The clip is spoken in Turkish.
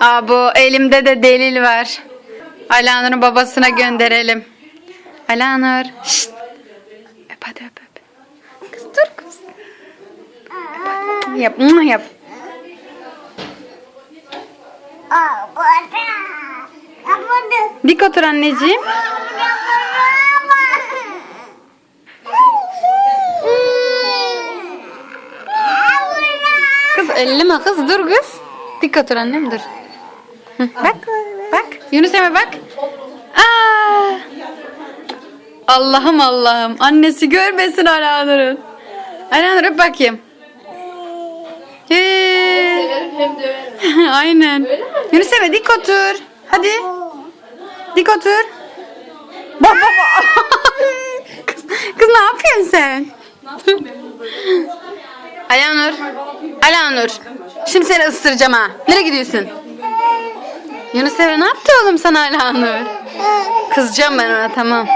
Aa, bu elimde de delil var. Alanur'un babasına gönderelim. Alanur. Şşt. Öp hadi öp öp. Kız dur kız. Öp. Yap. yap. Dik otur anneciğim. Kız elleme kız dur kız. Dik otur annem dur. Bak bak Yunus Emre bak. Aa! Allah'ım Allah'ım. Annesi görmesin Alanur'un. Alanur bakayım. Aynen. Yunus Emre dik otur. Hadi. Dik otur. Bak bak bak. kız, kız ne yapıyorsun sen? Alanur. Alanur. Şimdi seni ısıracağım ha. Nereye gidiyorsun? Yunus Emre ne yaptı oğlum sana Alanur? Kızacağım ben ona tamam.